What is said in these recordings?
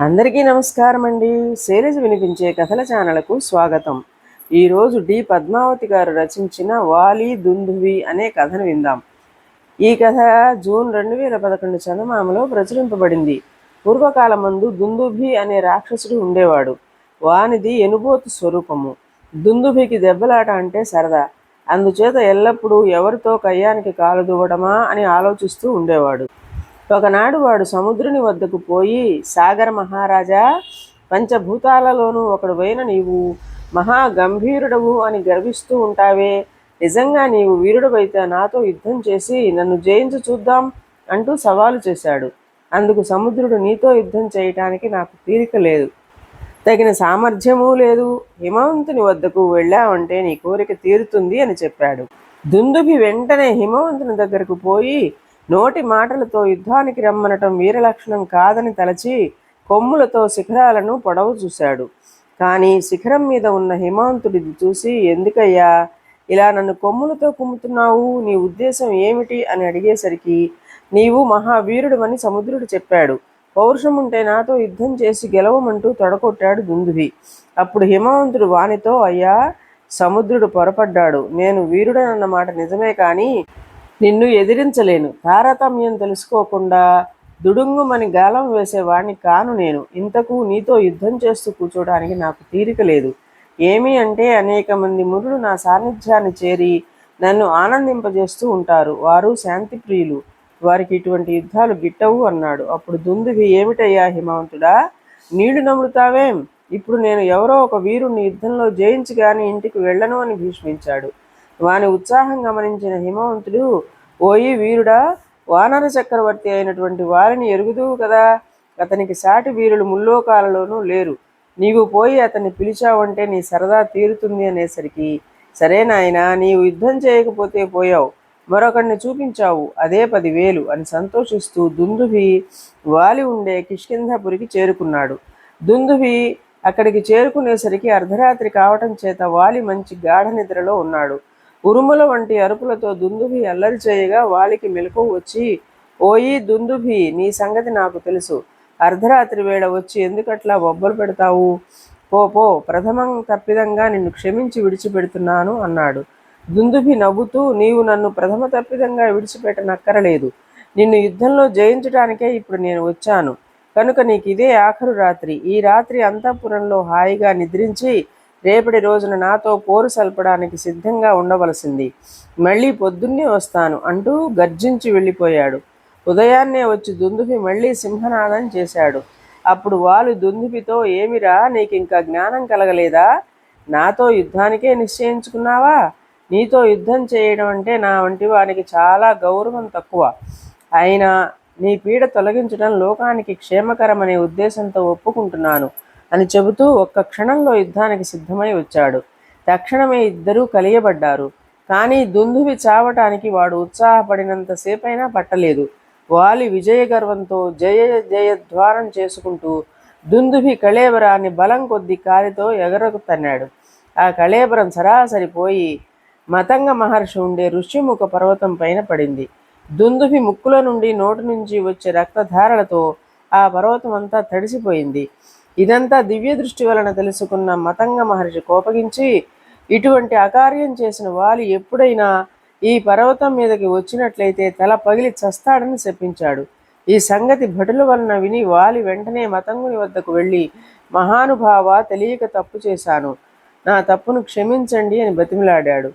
అందరికీ నమస్కారం అండి. శైలజ వినిపించే కథల ఛానల్కు స్వాగతం. ఈరోజు డి పద్మావతి గారు రచించిన వాలి దుందువి అనే కథను విందాం. ఈ కథ జూన్ రెండు వేల పదకొండు చందమామలో ప్రచురింపబడింది. పూర్వకాలమందు దుందుభి అనే రాక్షసుడు ఉండేవాడు. వానిది ఎనుబోతు స్వరూపము. దుందుభికి దెబ్బలాట అంటే సరదా. అందుచేత ఎల్లప్పుడూ ఎవరితో కయ్యానికి కాలు దువ్వడమా అని ఆలోచిస్తూ ఉండేవాడు. ఒకనాడు వాడు సముద్రుని వద్దకు పోయి సాగర మహారాజా పంచభూతాలలోనూ ఒకడు పోయిన నీవు మహా గంభీరుడవు అని గర్విస్తూ ఉంటావే. నిజంగా నీవు వీరుడవైతే నాతో యుద్ధం చేసి నన్ను జయించు చూద్దాం అంటూ సవాలు చేశాడు. అందుకు సముద్రుడు నీతో యుద్ధం చేయటానికి నాకు తీరిక లేదు. తగిన సామర్థ్యమూ లేదు. హిమవంతుని వద్దకు వెళ్ళావంటే నీ కోరిక తీరుతుంది అని చెప్పాడు. దుందుభి వెంటనే హిమవంతుని దగ్గరకు పోయి నోటి మాటలతో యుద్ధానికి రమ్మనటం వీరలక్షణం కాదని తలచి కొమ్ములతో శిఖరాలను పొడవు చూశాడు. కానీ శిఖరం మీద ఉన్న హిమాంతుడిది చూసి ఎందుకయ్యా? ఇలా నన్ను కొమ్ములతో కుమ్ముతున్నావు? నీ ఉద్దేశం ఏమిటి? అని అడిగేసరికి నీవు మహావీరుడు సముద్రుడు చెప్పాడు. పౌరుషం ఉంటే నాతో యుద్ధం చేసి గెలవమంటూ తొడకొట్టాడు దుందుభి అప్పుడు హిమవంతుడు వానితో అయ్యా సముద్రుడు పొరపడ్డాడు. నేను వీరుడనన్నమాట నిజమే కానీ నిన్ను ఎదిరించలేను. తారతమ్యం తెలుసుకోకుండా దుడుంగుమని గాలం వేసేవాణ్ణి కాను నేను. ఇంతకు నీతో యుద్ధం చేస్తూ కూర్చోడానికి నాకు తీరిక లేదు. ఏమి అంటే అనేక మంది మురుడు నా సాన్నిధ్యాన్ని చేరి నన్ను ఆనందింపజేస్తూ ఉంటారు. వారు శాంతి ప్రియులు వారికి ఇటువంటి యుద్ధాలు గిట్టవు అన్నాడు. అప్పుడు దుందువి ఏమిటయ్యా హిమవంతుడా? నీళ్ళు నమ్ముతావేం ఇప్పుడు నేను ఎవరో ఒక వీరుణ్ణి యుద్ధంలో జయించి కానీ ఇంటికి వెళ్ళను అని భీష్మించాడు. వాని ఉత్సాహం గమనించిన హిమవంతుడు ఓయి వీరుడా వానర చక్రవర్తి అయినటువంటి వారిని ఎరుగుదువు కదా. అతనికి సాటి వీరులు ముల్లోకాలలోనూ లేరు. నీవు పోయి అతన్ని పిలిచావంటే నీ సరదా తీరుతుంది అనేసరికి సరే నాయన నీవు యుద్ధం చేయకపోతే పోయావు. మరొకడిని చూపించావు. అదే పదివేలు అని సంతోషిస్తూ దుందుభి వాలి ఉండే కిష్కింధపురికి చేరుకున్నాడు. దుందుభి అక్కడికి చేరుకునేసరికి అర్ధరాత్రి కావటం చేత వాలి మంచి గాఢ నిద్రలో ఉన్నాడు. ఉరుముల వంటి అరుపులతో దుందుభి అల్లరి చేయగా వాలికి మెలకు వచ్చి ఓయి దుందుభి నీ సంగతి నాకు తెలుసు. అర్ధరాత్రి వేళ వచ్చి ఎందుకట్లా బొబ్బలు పెడతావు? పో పో ప్రథమం తప్పిదంగా నిన్ను క్షమించి విడిచిపెడుతున్నాను అన్నాడు. దుందుభి నవ్వుతూ నీవు నన్ను ప్రథమ తప్పిదంగా విడిచిపెట్టనక్కరలేదు. నిన్ను యుద్ధంలో జయించడానికే ఇప్పుడు నేను వచ్చాను. కనుక నీకు ఇదే ఆఖరు రాత్రి. ఈ రాత్రి అంతఃపురంలో హాయిగా నిద్రించి రేపటి రోజున నాతో పోరు సల్పడానికి సిద్ధంగా ఉండవలసింది. మళ్ళీ పొద్దున్నే వస్తాను అంటూ గర్జించి వెళ్ళిపోయాడు. ఉదయాన్నే వచ్చి దుందుపి మళ్ళీ సింహనాదం చేశాడు. అప్పుడు వాళ్ళు దుందుపితో ఏమిరా నీకు ఇంకా జ్ఞానం కలగలేదా? నాతో యుద్ధానికే నిశ్చయించుకున్నావా? నీతో యుద్ధం చేయడం అంటే నా వంటి వానికి చాలా గౌరవం తక్కువ. అయినా నీ పీడ తొలగించడం లోకానికి క్షేమకరమనే ఉద్దేశంతో ఒప్పుకుంటున్నాను. అని చెబుతూ ఒక్క క్షణంలో యుద్ధానికి సిద్ధమై వచ్చాడు. తక్షణమే ఇద్దరూ కలియబడ్డారు. కానీ దుందువి చావటానికి వాడు ఉత్సాహపడినంతసేపైనా పట్టలేదు. వాలి విజయ గర్వంతో జయ జయధ్వానం చేసుకుంటూ దుందుభి కళేబరాన్ని బలం కొద్ది కాలితో ఎగరకు తన్నాడు ఆ కళేబరం సరాసరి పోయి మతంగ మహర్షి ఉండే ఋషిముఖ పర్వతం పైన పడింది. దుందుభి ముక్కుల నుండి నోటి నుంచి వచ్చే రక్తధారలతో ఆ పర్వతం అంతా తడిసిపోయింది. ఇదంతా దివ్య దృష్టి వలన తెలుసుకున్న మతంగ మహర్షి కోపగించి ఇటువంటి అకార్యం చేసిన వాలి ఎప్పుడైనా ఈ పర్వతం మీదకి వచ్చినట్లయితే తల పగిలి చస్తాడని చెప్పించాడు ఈ సంగతి భటుల వలన విని వాలి వెంటనే మతంగుని వద్దకు వెళ్ళి మహానుభావ తెలియక తప్పు చేశాను. నా తప్పును క్షమించండి అని బతిమిలాడాడు.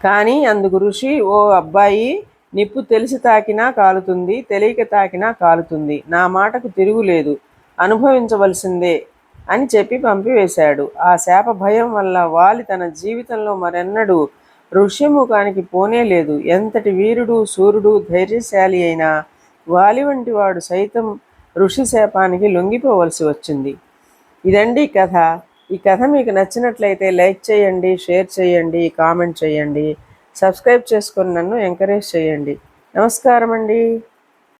కానీ అందుకు ఋషి ఓ అబ్బాయి నిప్పు తెలిసి తాకినా కాలుతుంది తెలియక తాకినా కాలుతుంది. నా మాటకు తిరుగులేదు. అనుభవించవలసిందే అని చెప్పి పంపివేశాడు. ఆ శాప భయం వల్ల వాలి తన జీవితంలో మరెన్నడూ ఋష్యముఖానికి పోనే లేదు. ఎంతటి వీరుడు సూర్యుడు ధైర్యశాలి అయినా వాలి వంటి వాడు సైతం ఋషి శాపానికి లొంగిపోవలసి వచ్చింది. ఇదండి కథ. ఈ కథ మీకు నచ్చినట్లయితే లైక్ చేయండి షేర్ చేయండి కామెంట్ చేయండి సబ్స్క్రైబ్ చేసుకొని నన్ను ఎంకరేజ్ చేయండి. నమస్కారం అండి